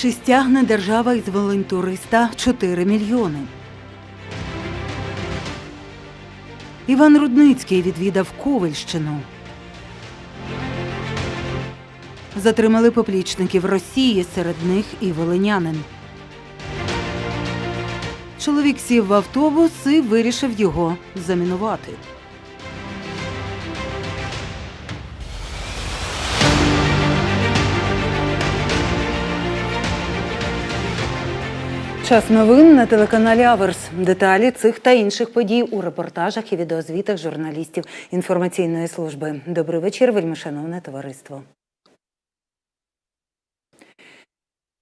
Чи стягне держава із волонтуриста 4 мільйони? Іван Рудницький відвідав Ковельщину. Затримали поплічників Росії, серед них і волинянин. Чоловік сів в автобус і вирішив його замінувати. Час новин на телеканалі Аверс. Деталі цих та інших подій у репортажах і відеозвітах журналістів інформаційної служби. Добрий вечір, вельмишановне товариство.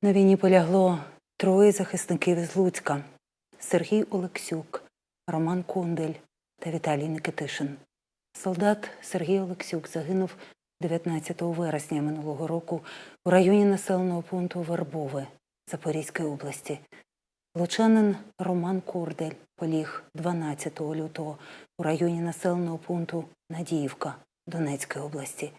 На війні полягло троє захисників із Луцька: Сергій Олексюк, Роман Кондель та Віталій Никитишин. Солдат Сергій Олексюк загинув 19 вересня минулого року у районі населеного пункту Вербове Запорізької області. Лучанин Роман Кордель поліг 12 лютого у районі населеного пункту Надіївка Донецької області.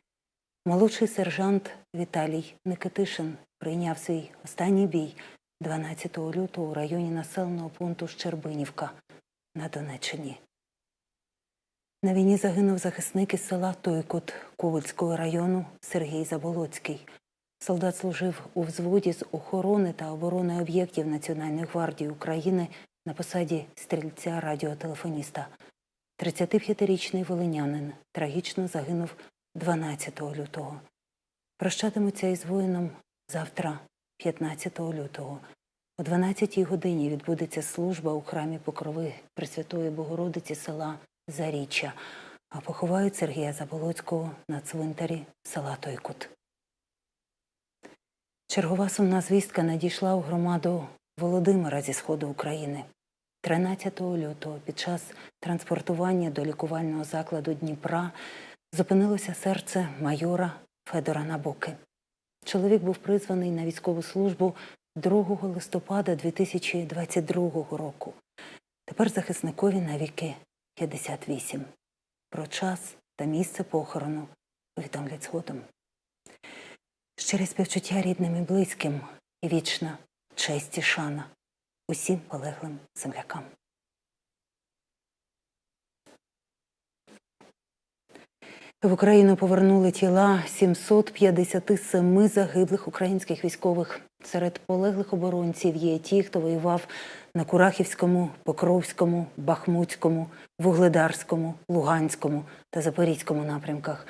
Молодший сержант Віталій Никитишин прийняв свій останній бій 12 лютого у районі населеного пункту Щербинівка на Донеччині. На війні загинув захисник із села Тойкот Ковальського району Сергій Заболоцький. Солдат служив у взводі з охорони та оборони об'єктів Національної гвардії України на посаді стрільця радіотелефоніста. 35-річний волинянин трагічно загинув 12 лютого. Прощатимуться із воїном завтра, 15 лютого. О 12-й годині відбудеться служба у храмі Покрови Пресвятої Богородиці села Заріччя, а поховають Сергія Заболоцького на цвинтарі села Тойкут. Чергова сумна звістка надійшла у громаду Володимира зі сходу України. 13 лютого під час транспортування до лікувального закладу Дніпра зупинилося серце майора Федора Набоки. Чоловік був призваний на військову службу 2 листопада 2022 року. Тепер захисникові навіки 58. Про час та місце похорону повідомлять згодом. Щире співчуття рідним і близьким і вічна честь і шана усім полеглим землякам. В Україну повернули тіла 757 загиблих українських військових. Серед полеглих оборонців є ті, хто воював на Курахівському, Покровському, Бахмутському, Вугледарському, Луганському та Запорізькому напрямках.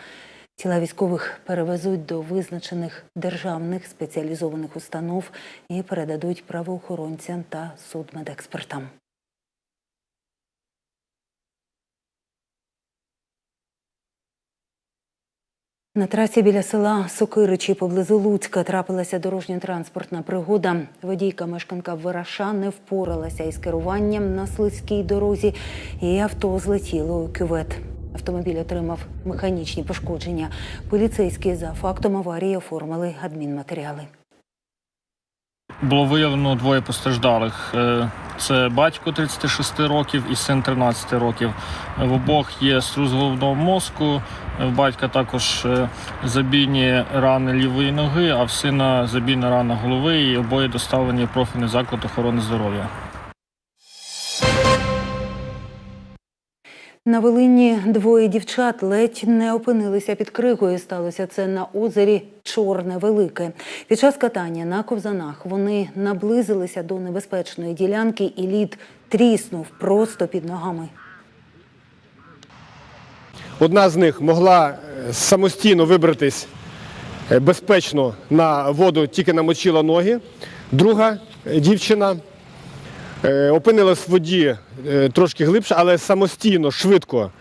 Тіла військових перевезуть до визначених державних спеціалізованих установ і передадуть правоохоронцям та судмедекспертам. На трасі біля села Сокиричі поблизу Луцька трапилася дорожньо-транспортна пригода. Водійка мешканка Вираша не впоралася із керуванням на слизькій дорозі, і авто злетіло у кювет. Автомобіль отримав механічні пошкодження. Поліцейські за фактом аварії оформили адмінматеріали. Було виявлено двоє постраждалих. Е, Це батько 36 років і син 13 років. В обох є струс головного мозку. В батька також е, забійні рани лівої ноги, а в сина забійна рана голови. І обоє доставлені в профільний заклад охорони здоров'я. На Волині двоє дівчат ледь не опинилися під кригою. Сталося це на озері Чорне Велике. Під час катання на ковзанах вони наблизилися до небезпечної ділянки, і лід тріснув просто під ногами. Одна з них могла е, самостійно вибратись е, безпечно на воду, тільки намочила ноги. Друга е, дівчина опинилась в воді е, трошки глибше, але самостійно, швидко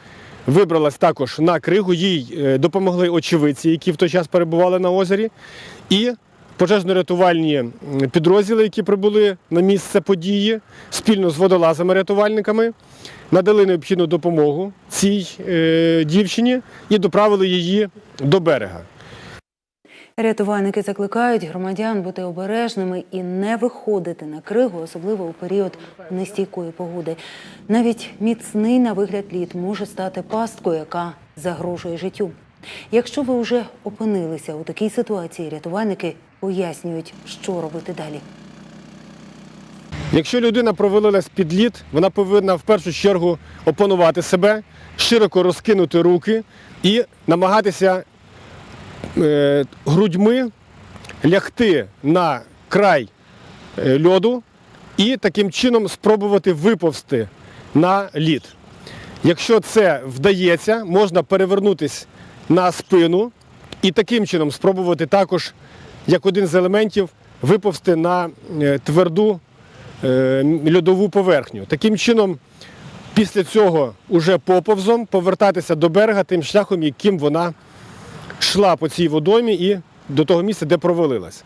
вибралась також на кригу. Їй е, допомогли очевидці, які в той час перебували на озері. І пожежно-рятувальні підрозділи, які прибули на місце події, спільно з водолазами-рятувальниками, надали необхідну допомогу цій е, дівчині і доправили її до берега. Рятувальники закликають громадян бути обережними і не виходити на кригу, особливо у період нестійкої погоди. Навіть міцний на вигляд лід може стати пасткою, яка загрожує життю. Якщо ви вже опинилися у такій ситуації, рятувальники пояснюють, що робити далі. Якщо людина провалилась під лід, вона повинна в першу чергу опанувати себе, широко розкинути руки і намагатися грудьми лягти на край е, льоду і таким чином спробувати виповзти на лід. Якщо це вдається, можна перевернутися на спину і таким чином спробувати також, як один з елементів, виповзти на е, тверду е, льодову поверхню. Таким чином, після цього уже поповзом повертатися до берега тим шляхом, яким вона йшла по цій водоймі і до того місця, де провалилась.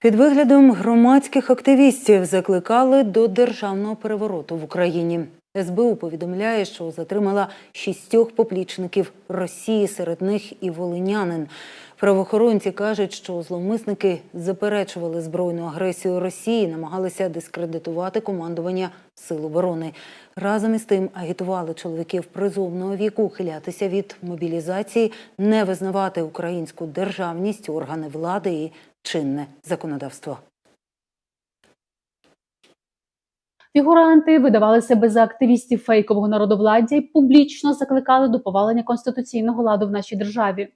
Під виглядом громадських активістів закликали до державного перевороту в Україні. СБУ повідомляє, що затримала шістьох поплічників Росії, серед них і волинянин. Правоохоронці кажуть, що зловмисники заперечували збройну агресію Росії, намагалися дискредитувати командування Сил оборони. Разом із тим агітували чоловіків призовного віку ухилятися від мобілізації, не визнавати українську державність, органи влади і чинне законодавство. Фігуранти видавали себе за активістів фейкового народовладдя і публічно закликали до повалення конституційного ладу в нашій державі.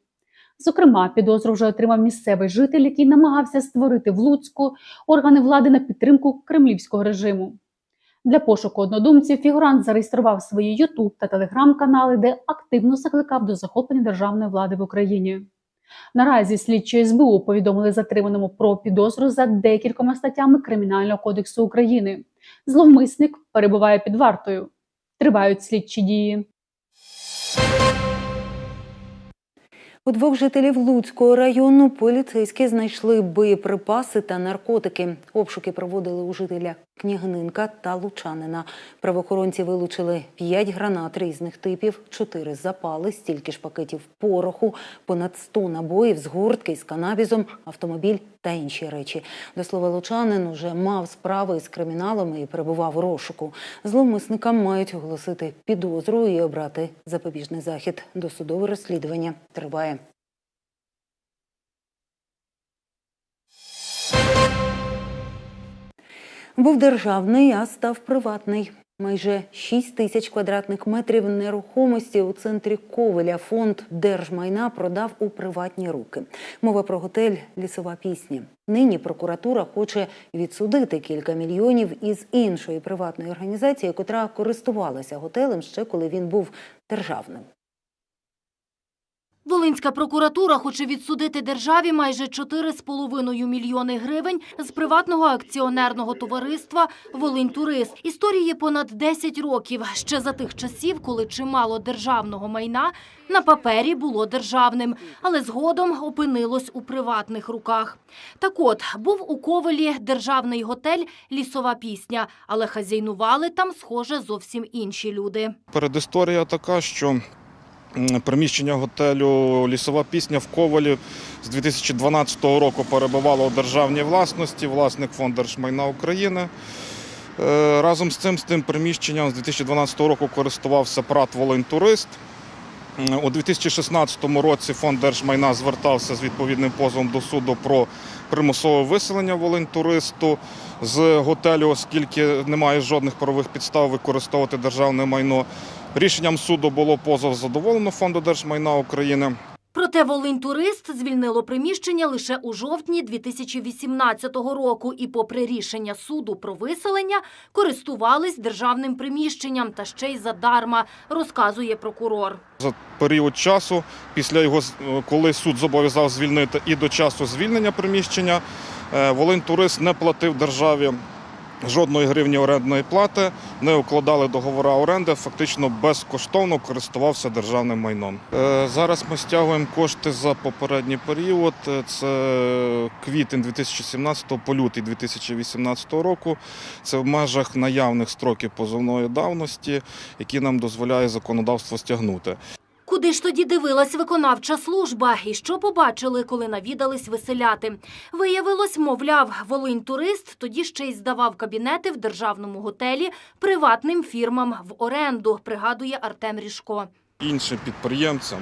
Зокрема, підозру вже отримав місцевий житель, який намагався створити в Луцьку органи влади на підтримку кремлівського режиму. Для пошуку однодумців фігурант зареєстрував свої Ютуб та телеграм-канали, де активно закликав до захоплення державної влади в Україні. Наразі слідчі СБУ повідомили затриманому про підозру за декількома статтями Кримінального кодексу України. Зловмисник перебуває під вартою. Тривають слідчі дії. У двох жителів Луцького району поліцейські знайшли боєприпаси та наркотики. Обшуки проводили у жителя Княгнинка та Лучанина. Правоохоронці вилучили 5 гранат різних типів, 4 запали, стільки ж пакетів пороху, понад 100 набоїв, згортки з канабізом, автомобіль та інші речі. До слова, Лучанин уже мав справи із криміналами і перебував у розшуку. Зловмисникам мають оголосити підозру і обрати запобіжний захід. Досудове розслідування триває. Був державний, а став приватний. Майже 6 тисяч квадратних метрів нерухомості у центрі Ковеля фонд держмайна продав у приватні руки. Мова про готель Лісова пісня. Нині прокуратура хоче відсудити кілька мільйонів із іншої приватної організації, котра користувалася готелем ще коли він був державним. Волинська прокуратура хоче відсудити державі майже 4,5 мільйони гривень з приватного акціонерного товариства «Волинь-Турист». Історії понад 10 років, ще за тих часів, коли чимало державного майна на папері було державним, але згодом опинилось у приватних руках. Так от, був у Ковелі державний готель «Лісова пісня», але хазяйнували там, схоже, зовсім інші люди. Передісторія така, що приміщення готелю Лісова пісня в Ковалі з 2012 року перебувало у державній власності, власник фонд держмайна України. Е, Разом з цим з тим приміщенням з 2012 року користувався ПРАТ Волинь-Турист. У 2016 році фонд держмайна звертався з відповідним позовом до суду про примусове виселення Волинь-Туристу з готелю, оскільки немає жодних правових підстав використовувати державне майно. Рішенням суду було позов задоволено фонду держмайна України. Проте Волинь-Турист звільнило приміщення лише у жовтні 2018 року і попри рішення суду про виселення користувались державним приміщенням та ще й задарма, розказує прокурор. За період часу, після його з- коли суд зобов'язав звільнити і до часу звільнення приміщення, е, Волинь-Турист не платив державі жодної гривні орендної плати, не укладали договори оренди, фактично безкоштовно користувався державним майном. Е, Зараз ми стягуємо кошти за попередній період. Е, Це квітень 2017 по лютий 2018 року. Це в межах наявних строків позовної давності, які нам дозволяє законодавство стягнути. Куди ж тоді дивилась виконавча служба? І що побачили, коли навідались веселяти? Виявилось, мовляв, Волинь турист тоді ще й здавав кабінети в державному готелі приватним фірмам в оренду, пригадує Артем Ріжко. Іншим підприємцям,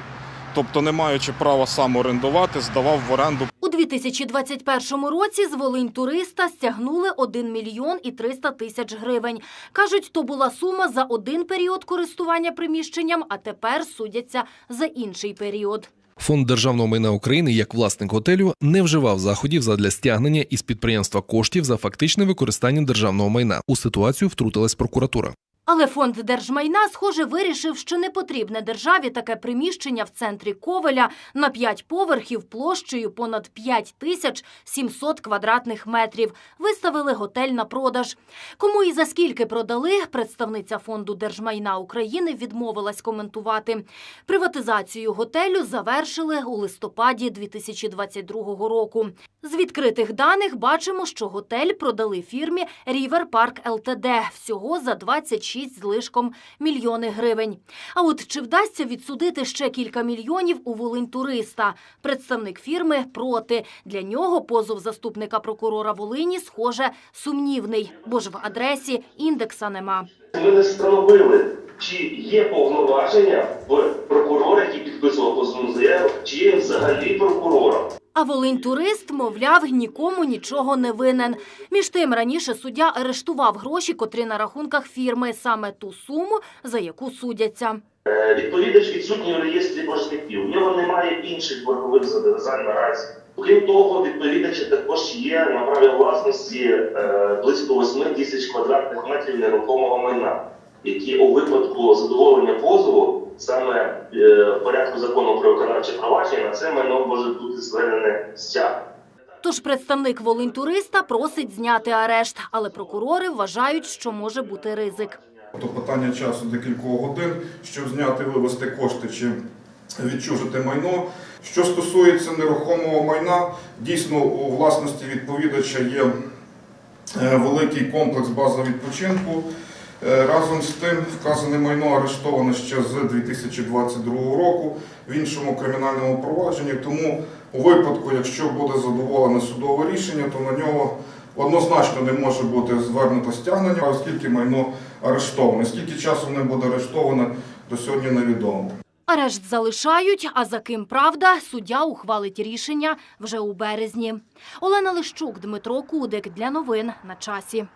тобто не маючи права сам орендувати, здавав в оренду У 2021 році з Волинь туриста стягнули 1 мільйон і 300 тисяч гривень. Кажуть, то була сума за один період користування приміщенням, а тепер судяться за інший період. Фонд державного майна України, як власник готелю, не вживав заходів задля стягнення із підприємства коштів за фактичне використання державного майна. У ситуацію втрутилась прокуратура. Але фонд держмайна, схоже, вирішив, що не потрібне державі таке приміщення в центрі Ковеля на 5 поверхів площею понад 5 тисяч 700 квадратних метрів. Виставили готель на продаж. Кому і за скільки продали, представниця фонду держмайна України відмовилась коментувати. Приватизацію готелю завершили у листопаді 2022 року. З відкритих даних бачимо, що готель продали фірмі Рівер Парк ЛТД всього за 26 з лишком мільйони гривень. А от чи вдасться відсудити ще кілька мільйонів у Волинь туриста? Представник фірми проти. Для нього позов заступника прокурора Волині, схоже, сумнівний, бо ж в адресі індекса нема. Ми не встановили, чи є повноваження в прокурора, який підписував позовну заяву, чи є взагалі прокурором. А Волинь-турист, мовляв, нікому нічого не винен. Між тим, раніше суддя арештував гроші, котрі на рахунках фірми, саме ту суму, за яку судяться. Е, Відповідач відсутній у реєстрі боржників. У нього немає інших боргових зобов'язань наразі. Крім того, відповідача також є на праві власності е, близько 8 тисяч квадратних метрів нерухомого майна, які у випадку задоволення позову саме е, в порядку закону про виконавче провадження на це майно може бути зведене стяг. Тож представник Волинь-туриста просить зняти арешт, але прокурори вважають, що може бути ризик. То питання часу декількох годин, щоб зняти, вивести кошти чи відчужити майно. Що стосується нерухомого майна, дійсно у власності відповідача є е, великий комплекс бази відпочинку. Е, Разом з тим, вказане майно арештовано ще з 2022 року в іншому кримінальному провадженні. Тому у випадку, якщо буде задоволене судове рішення, то на нього однозначно не може бути звернуто стягнення, оскільки майно арештоване. Скільки часу не буде арештоване, до сьогодні невідомо. Арешт залишають, а за ким правда, суддя ухвалить рішення вже у березні. Олена Лищук, Дмитро Кудик для новин на часі.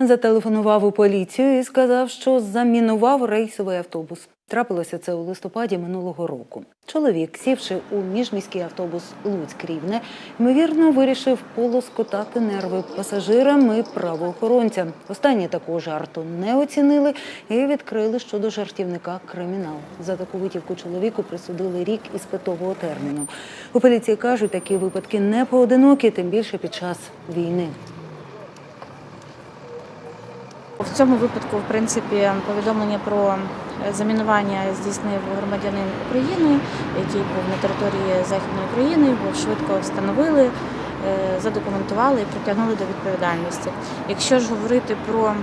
Зателефонував у поліцію і сказав, що замінував рейсовий автобус. Трапилося це у листопаді минулого року. Чоловік, сівши у міжміський автобус Луцьк-Рівне, ймовірно, вирішив полоскотати нерви пасажирам і правоохоронцям. Останні такого жарту не оцінили і відкрили щодо жартівника кримінал. За таку витівку чоловіку присудили рік із питового терміну. У поліції кажуть, такі випадки не поодинокі, тим більше під час війни. В цьому випадку, в принципі, повідомлення про замінування здійснив громадянин України, який був на території Західної України, його швидко встановили, е, задокументували і притягнули до відповідальності. Якщо ж говорити про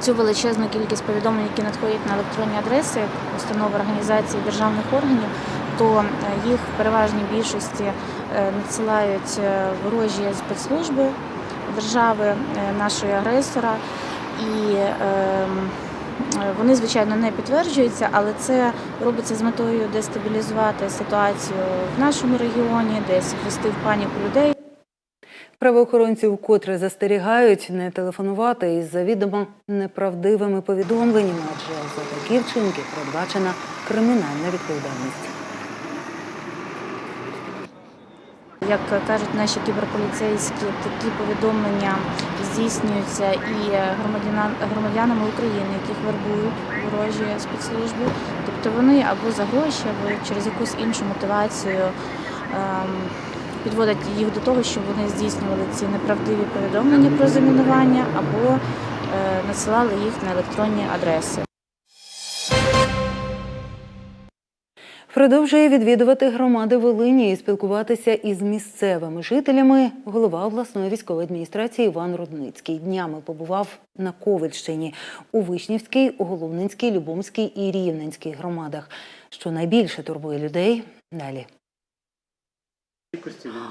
цю величезну кількість повідомлень, які надходять на електронні адреси установ організацій державних органів, то е, їх в переважній більшості е, надсилають е, ворожі спецслужби держави е, нашої агресора. І ем, е, вони, звичайно, не підтверджуються, але це робиться з метою дестабілізувати ситуацію в нашому регіоні, десь ввести в паніку людей. Правоохоронці вкотре застерігають не телефонувати із завідомо неправдивими повідомленнями, адже за такі вчинки передбачена кримінальна відповідальність. Як кажуть наші кіберполіцейські, такі повідомлення здійснюються і громадянами України, яких вербують ворожі спецслужби. Тобто вони або за гроші, або через якусь іншу мотивацію ем, підводять їх до того, щоб вони здійснювали ці неправдиві повідомлення про замінування або насилали надсилали їх на електронні адреси. Продовжує відвідувати громади Волині і спілкуватися із місцевими жителями. Голова обласної військової адміністрації Іван Рудницький днями побував на Ковельщині у Вишнівській, Головнинській, Любомській і Рівненській громадах. Що найбільше турбує людей далі.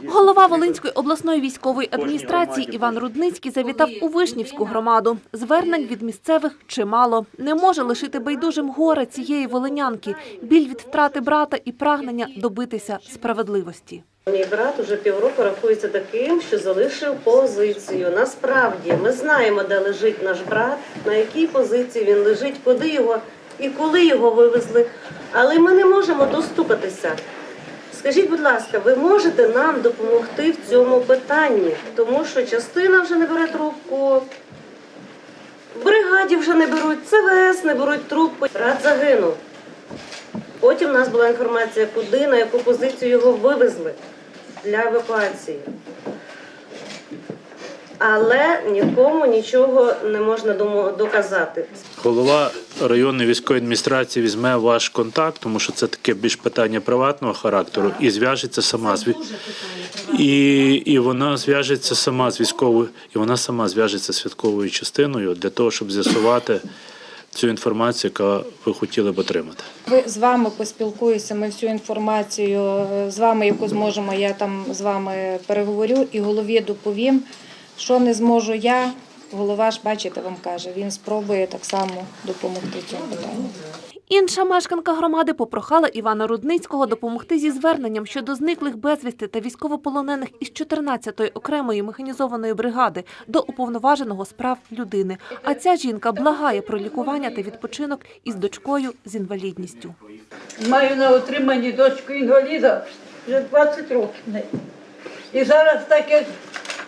Голова Волинської обласної військової адміністрації Іван Рудницький завітав у Вишнівську громаду. Звернень від місцевих чимало. Не може лишити байдужим горе цієї волинянки, біль від втрати брата і прагнення добитися справедливості. Мій брат уже півроку рахується таким, що залишив позицію. Насправді ми знаємо, де лежить наш брат, на якій позиції він лежить, куди його і коли його вивезли. Але ми не можемо достукатися. Скажіть, будь ласка, ви можете нам допомогти в цьому питанні? Тому що частина вже не бере трубку, в бригаді вже не беруть, ЦВС не беруть трубку. Рад загинув. Потім у нас була інформація, куди, на яку позицію його вивезли для евакуації. Але нікому нічого не можна домо- доказати. Голова районної військової адміністрації візьме ваш контакт, тому що це таке більш питання приватного характеру, і зв'яжеться сама з і, і вона зв'яжеться сама з військовою, і вона сама зв'яжеться з військовою частиною для того, щоб з'ясувати цю інформацію, яку ви хотіли б отримати. Ви з вами поспілкуюся. Ми всю інформацію е, з вами, яку зможемо, я там з вами переговорю і голові доповім. Що не зможу я, голова ж бачите, вам каже, він спробує так само допомогти цьому питанні. Інша мешканка громади попрохала Івана Рудницького допомогти зі зверненням щодо зниклих безвісти та військовополонених із 14-ї окремої механізованої бригади до уповноваженого з прав людини. А ця жінка благає про лікування та відпочинок із дочкою з інвалідністю. Маю на отриманні дочку інваліда вже 20 років. І зараз так як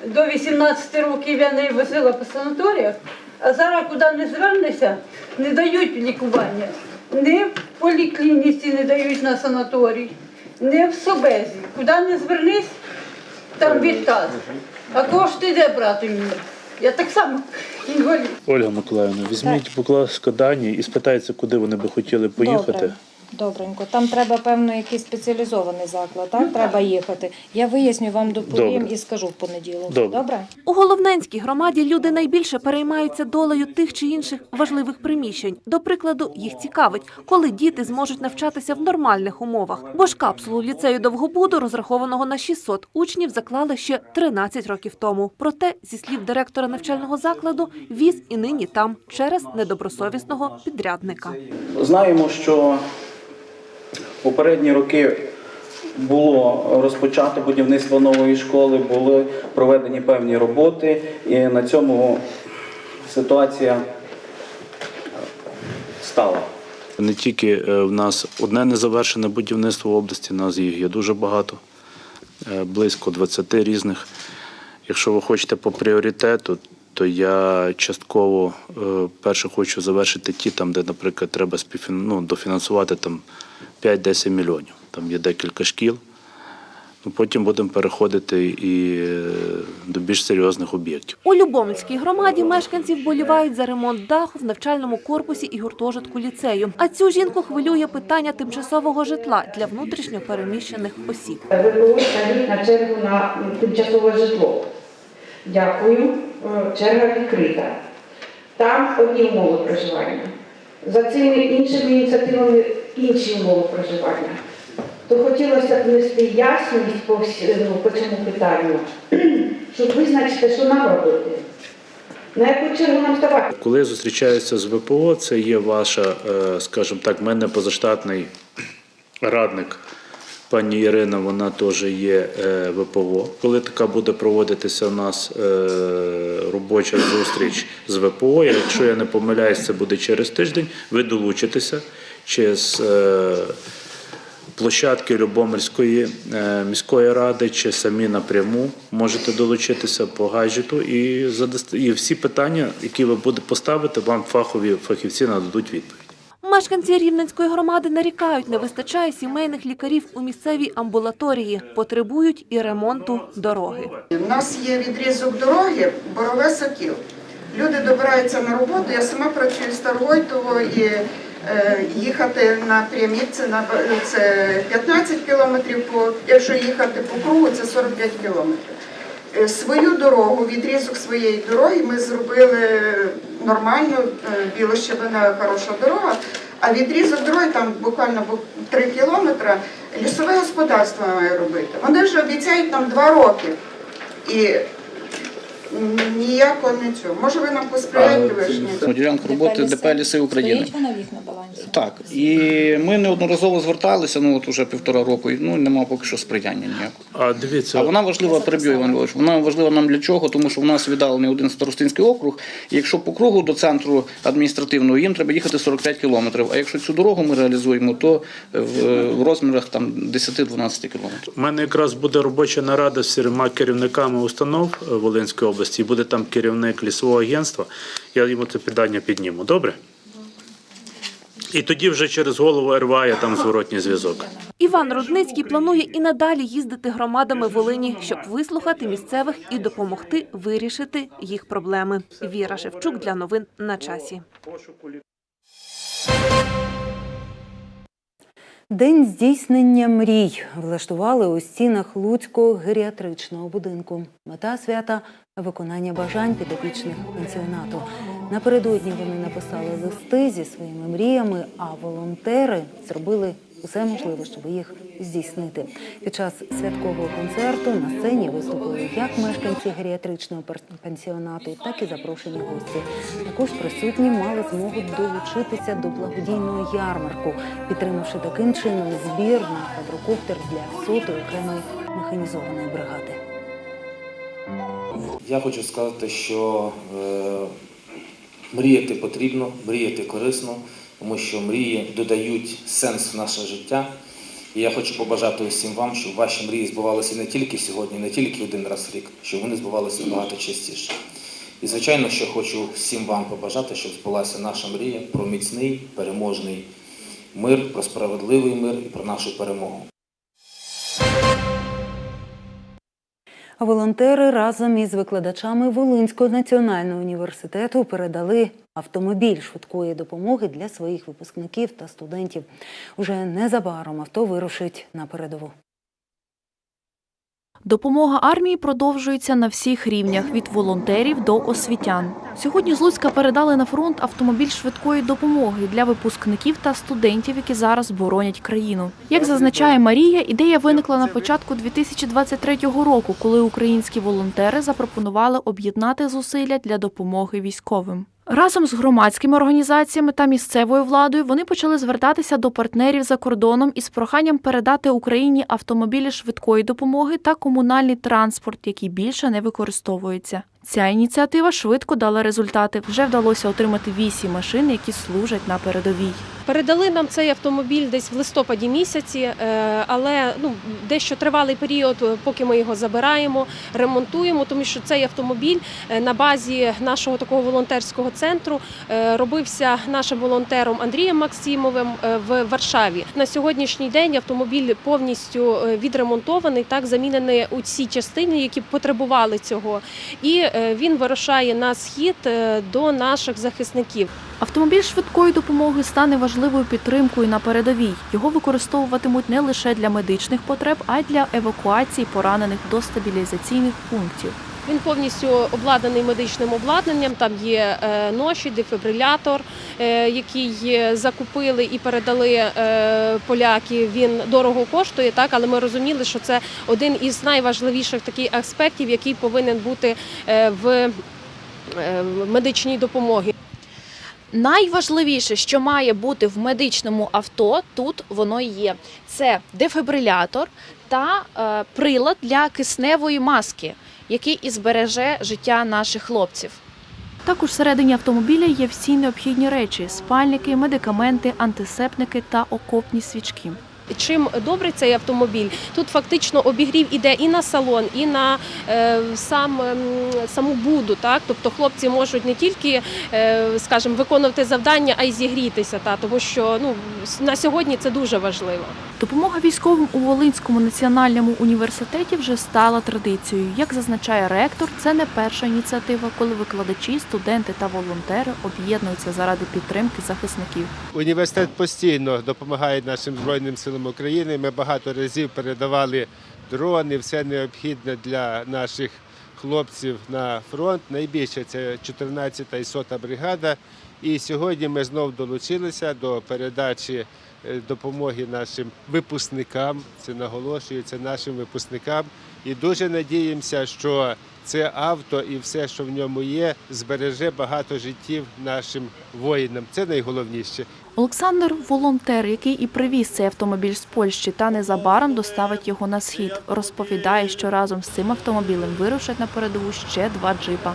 до 18 років я неї возила по санаторіях, а зараз куди не звернешся, не дають лікування. Не в поліклініці не дають на санаторій, не в собезі. Куди не звернись, там відказ. А кошти де брати мені? Я так само інвалід. Ольга Миколаївна, візьміть, будь ласка, дані і спитайте, куди вони би хотіли поїхати. Добре. Добренько. Там треба, певно, якийсь спеціалізований заклад, так? Треба їхати. Я виясню вам доповім Добре. і скажу в понеділок. Добре. Добре? У Головненській громаді люди найбільше переймаються долею тих чи інших важливих приміщень. До прикладу, їх цікавить, коли діти зможуть навчатися в нормальних умовах. Бо ж капсулу ліцею Довгобуду, розрахованого на 600 учнів, заклали ще 13 років тому. Проте, зі слів директора навчального закладу, віз і нині там через недобросовісного підрядника. Знаємо, що попередні роки було розпочато будівництво нової школи, були проведені певні роботи, і на цьому ситуація стала. Не тільки е, в нас одне незавершене будівництво в області, нас їх є дуже багато, е, близько 20 різних. Якщо ви хочете по пріоритету, то я частково е, перше хочу завершити ті, там, де, наприклад, треба ну, дофінансувати там 5-10 мільйонів. Там є декілька шкіл. Ну, потім будемо переходити і е, до більш серйозних об'єктів. У Любомльській громаді мешканці вболівають за ремонт даху в навчальному корпусі і гуртожитку ліцею. А цю жінку хвилює питання тимчасового житла для внутрішньо переміщених осіб. ВПО стають на чергу на тимчасове житло. Дякую. Е, Черга відкрита. Там одні умови проживання. За цими іншими ініціативами інші умови проживання. То хотілося б внести ясність по, всі- ну, по цьому питанню, щоб визначити, що нам робити. На яку чергу нам ставати? Коли я зустрічаюся з ВПО, це є ваша, е, скажімо так, мене позаштатний радник. Пані Ірина, вона теж є е, ВПО. Коли така буде проводитися у нас е, робоча зустріч з ВПО, якщо я не помиляюсь, це буде через тиждень, ви долучитеся через е, площадки Любомирської міської ради чи самі напряму можете долучитися по гаджету і і всі питання, які ви будете поставити, вам фахові фахівці нададуть відповідь. Мешканці Рівненської громади нарікають, не вистачає сімейних лікарів у місцевій амбулаторії, потребують і ремонту дороги. У нас є відрізок дороги Борове Сокіл. Люди добираються на роботу. Я сама працюю з Старгойтово і Е, Їхати на прямі це 15 кілометрів, якщо їхати по кругу, це 45 кілометрів. Е, Свою дорогу, відрізок своєї дороги ми зробили нормально, е, білощебена хороша дорога, а відрізок дрой, там буквально 3 кілометри лісове господарство має робити. Вони вже обіцяють нам 2 роки. І ніякого не цього. Може ви нам посприяєте вишні? Ділянка роботи ДП «Ліси України. Стоїть вона в їх на балансі? Так, і ми неодноразово зверталися, ну от уже півтора року, і ну нема поки що сприяння ніякого. А дивіться, А вона важлива, переб'ю Іван Львович, вона важлива нам для чого? Тому що в нас віддалений один старостинський округ, і якщо по кругу до центру адміністративного їм треба їхати 45 кілометрів. А якщо цю дорогу ми реалізуємо, то в, в розмірах там 10-12 кілометрів. У мене якраз буде робоча нарада з всіма керівниками установ е, Волинської області, і буде там керівник лісового агентства. Я йому це питання підніму. Добре? І тоді вже через голову РВА є там зворотній зв'язок. Іван Рудницький планує і надалі їздити громадами Волині, щоб вислухати місцевих і допомогти вирішити їх проблеми. Віра Шевчук для новин на часі. День здійснення мрій влаштували у стінах Луцького геріатричного будинку. Мета свята виконання бажань підопічних пенсіонату. Напередодні вони написали листи зі своїми мріями, а волонтери зробили усе можливе, щоб їх здійснити. Під час святкового концерту на сцені виступили як мешканці геріатричного пенсіонату, так і запрошені гості. Також присутні мали змогу долучитися до благодійного ярмарку, підтримавши таким чином збір на квадрокоптер для сотої окремої механізованої бригади. Я хочу сказати, що е, мріяти потрібно, мріяти корисно, тому що мрії додають сенс в наше життя. І я хочу побажати усім вам, щоб ваші мрії збувалися не тільки сьогодні, не тільки один раз в рік, щоб вони збувалися багато частіше. І звичайно, що хочу всім вам побажати, щоб збулася наша мрія про міцний, переможний мир, про справедливий мир і про нашу перемогу. Волонтери разом із викладачами Волинського національного університету передали автомобіль швидкої допомоги для своїх випускників та студентів. Уже незабаром авто вирушить на передову. Допомога армії продовжується на всіх рівнях від волонтерів до освітян. Сьогодні з Луцька передали на фронт автомобіль швидкої допомоги для випускників та студентів, які зараз боронять країну. Як зазначає Марія, ідея виникла на початку 2023 року, коли українські волонтери запропонували об'єднати зусилля для допомоги військовим. Разом з громадськими організаціями та місцевою владою вони почали звертатися до партнерів за кордоном із проханням передати Україні автомобілі швидкої допомоги та комунальний транспорт, який більше не використовується. Ця ініціатива швидко дала результати. Вже вдалося отримати вісім машин, які служать на передовій. Передали нам цей автомобіль десь в листопаді місяці, е, але ну дещо тривалий період, е, поки ми його забираємо, ремонтуємо, тому що цей автомобіль е, на базі нашого такого волонтерського центру робився нашим волонтером Андрієм Максимовим в Варшаві. На сьогоднішній день автомобіль повністю відремонтований, так замінений у ці частини, які потребували цього, і він вирушає на схід е, до наших захисників. Автомобіль швидкої допомоги стане важливою підтримкою на передовій. Його використовуватимуть не лише для медичних потреб, а й для евакуації поранених до стабілізаційних пунктів. Він повністю обладнаний медичним обладнанням. Там є е, ноші, дефібрилятор, е, який е, закупили і передали поляки. Він дорого коштує, так але ми розуміли, що це один із найважливіших таких аспектів, який повинен бути в медичній допомогі. Найважливіше, що має бути в медичному авто, тут воно є. Це дефібрилятор та прилад для кисневої маски, який і збереже життя наших хлопців. Також всередині автомобіля є всі необхідні речі: спальники, медикаменти, антисептики та окопні свічки. Чим добрий цей автомобіль? Тут фактично обігрів іде і на салон, і на е, сам ем, саму буду. Так, тобто хлопці можуть не тільки, е, скажімо, виконувати завдання, а й зігрітися. Та тому що ну на сьогодні це дуже важливо. Допомога військовим у Волинському національному університеті вже стала традицією. Як зазначає ректор, це не перша ініціатива, коли викладачі, студенти та волонтери об'єднуються заради підтримки захисників. Університет постійно допомагає нашим Збройним силам України. Ми багато разів передавали дрони, все необхідне для наших хлопців на фронт. Найбільше це 14-та і 100-та бригада. І сьогодні ми знов долучилися до передачі е, допомоги нашим випускникам. Це наголошується нашим випускникам. І дуже надіємося, що це авто і все, що в ньому є, збереже багато життів нашим воїнам. Це найголовніше. Олександр волонтер, який і привіз цей автомобіль з Польщі, та незабаром доставить його на схід. Розповідає, що разом з цим автомобілем вирушать на передову ще два джипа.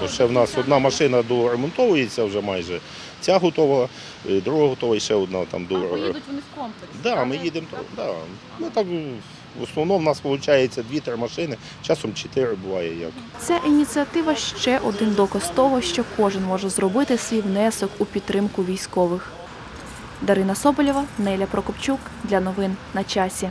То ще в нас одна машина доремонтовується вже майже. Ця готова, е, друга готова і ще одна там до. вони в комплекс. Да, ми їдемо. Да. Ми так в основному в нас виходить дві-три машини, часом чотири буває як. Ця ініціатива ще один доказ того, що кожен може зробити свій внесок у підтримку військових. Дарина Соболєва, Неля Прокопчук для новин на часі.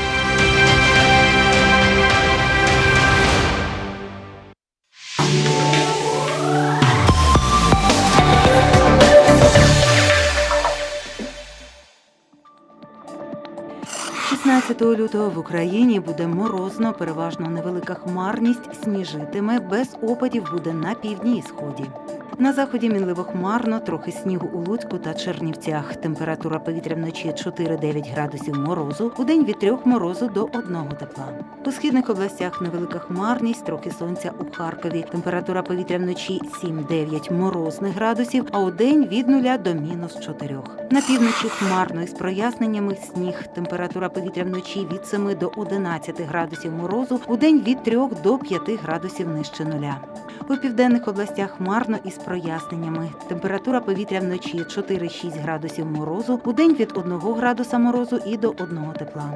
16 лютого в Україні буде морозно, переважно невелика хмарність, сніжитиме, без опадів буде на півдні і сході. На заході мінливо хмарно, трохи снігу у Луцьку та Чернівцях. Температура повітря вночі 4-9 градусів морозу, у день від 3 морозу до 1 тепла. У східних областях невелика хмарність, трохи сонця у Харкові. Температура повітря вночі 7-9 морозних градусів, а у день від 0 до мінус 4. На півночі хмарно із проясненнями сніг. Температура повітря вночі від 7 до 11 градусів морозу, у день від 3 до 5 градусів нижче нуля. У південних областях хмарно із проясненнями. Температура повітря вночі 4-6 градусів морозу, у день від 1 градуса морозу і до 1 тепла.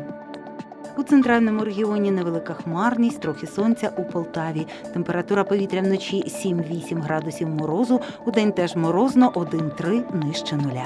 У центральному регіоні невелика хмарність, трохи сонця у Полтаві. Температура повітря вночі 7-8 градусів морозу. У день теж морозно 1-3 нижче нуля.